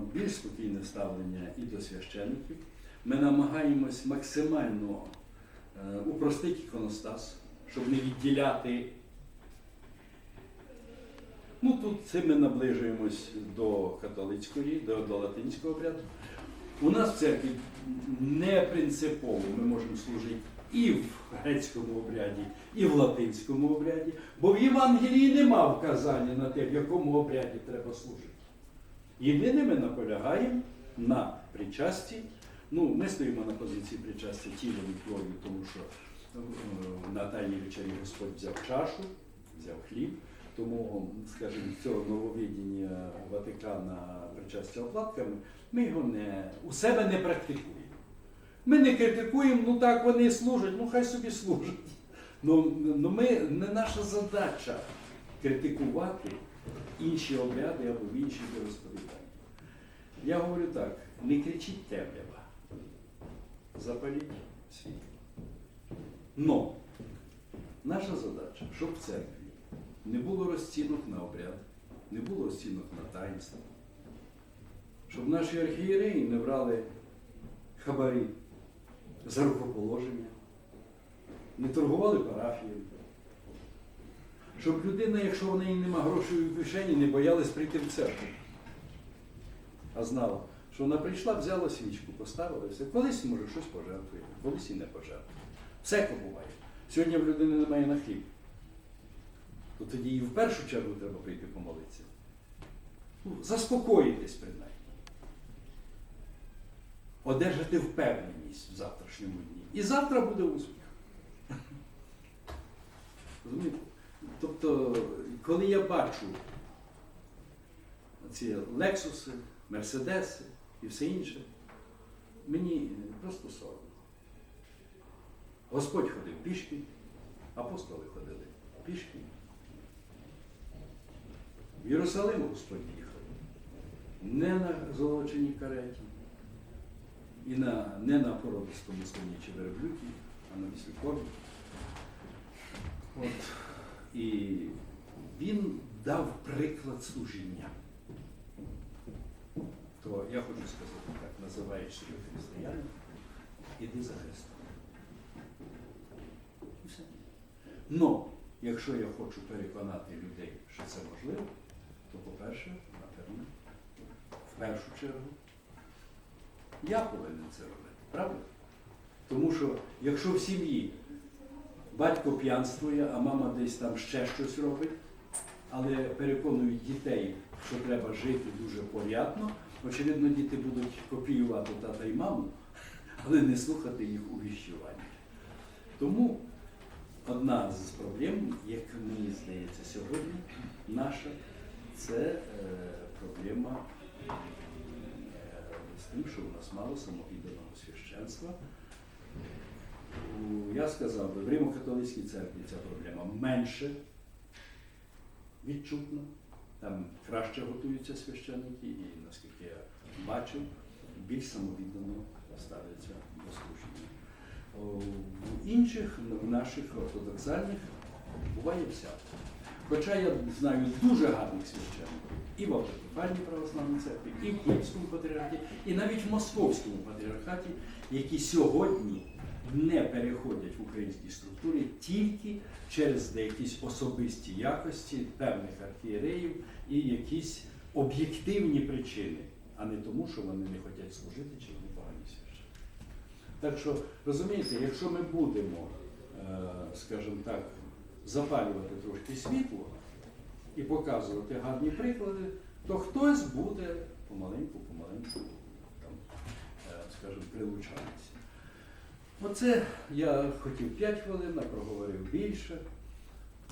більш спокійне ставлення і до священників. Ми намагаємось максимально е, упростити іконостас, щоб не відділяти. Ну, тут цим ми наближуємось до католицької, до, до латинського обряду. У нас в церкві не принципово ми можемо служити і в грецькому обряді, і в латинському обряді, бо в Євангелії нема вказання на те, в якому обряді треба служити. Єдине ми наполягаємо на причасті. Ну, ми стоїмо на позиції причастя тілом і кров'ю, тому що е, на тайній вечері Господь взяв чашу, взяв хліб. Тому, скажімо, цього нововідіння Ватикана причастя оплатками, ми його не, у себе не практикуємо. Ми не критикуємо, ну так вони служать, ну хай собі служать. Ну, ну ми, не наша задача критикувати інші обряди або інші розповідання. Я говорю так, не кричіть темрява, запаліть світло. Но наша задача, щоб в церкві не було розцінок на обряд, не було розцінок на таїнство, щоб наші архієреї не брали хабарі за рукоположення, не торгували парафіями. Щоб людина, якщо в неї нема грошей у кишені, не боялась прийти в церкву. А знала, що вона прийшла, взяла свічку, поставила і все. Колись, може, щось пожертвує, колись і не пожертвує. Всяке буває. Сьогодні в людини немає на хліб. То тоді і в першу чергу треба прийти помолитися. Ну, заспокоїтесь принаймні. Одержати впевненість в завтрашньому дні. І завтра буде успіх. Розумієте? Тобто, коли я бачу ці лексуси, мерседеси і все інше, мені просто соромно. Господь ходив пішки, апостоли ходили пішки. В Єрусалим Господь їхав не на золоченій кареті, і на, не на породистому слоні чи верблюді, а на віслюкові. От. І він дав приклад служіння. То я хочу сказати так, називаєш себе християнин, іди за Христом. Но, якщо я хочу переконати людей, що це можливо, то, по-перше, напевно, в першу чергу, я повинен це робити, правда? Тому що якщо в сім'ї батько п'янствує, а мама десь там ще щось робить, але переконують дітей, що треба жити дуже порядно, очевидно, діти будуть копіювати тата і маму, але не слухати їх увіщування. Тому одна з проблем, як мені здається, сьогодні наша, це е, проблема е, з тим, що у нас мало самовідданого священства. У- Я сказав би, в Римо-католицькій церкві ця проблема менше відчутна, там краще готуються священники, і наскільки я бачив, більш самовіддано ставляться до служіння. О, В інших, в наших ортодоксальних буває всяко. Хоча я знаю дуже гарних священників і в автокефальній православній церкві, і в Київському патріархаті, і навіть в Московському патріархаті, які сьогодні не переходять в українській структурі тільки через деякісь особисті якості певних архієреїв і якісь об'єктивні причини, а не тому, що вони не хочуть служити чи вони погані священники. Так що, розумієте, якщо ми будемо, е, скажімо так, запалювати трошки світло і показувати гарні приклади, то хтось буде помаленьку, помаленьку там, е, скажімо, прилучатися. Оце я хотів 5 хвилин, а проговорив більше.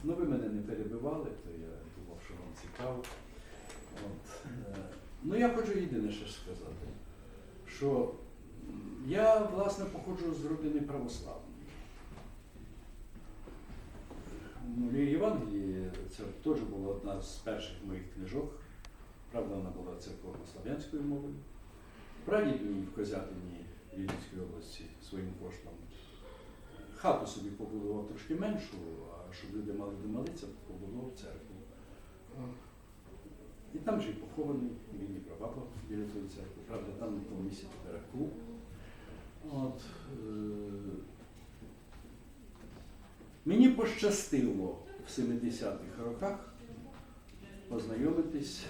Ну, ви мене не перебивали, то я думав, що вам цікаво. От. е, Ну, я хочу єдине ще сказати, що я, власне, походжу з родини православної. Ну, Євангелії це теж була одна з перших моїх книжок. Правда, вона була церковно-слав'янською мовою. Прадід мій в Козятині Вінницької області своїм коштом хату собі побудував трошки меншу, а щоб люди мали де молитися, побудував церкву. І там же і похований мій прабабуся. папа біля тої церкви. Правда, там на тому місці тепер клуб е, мені пощастило в 70-х роках познайомитись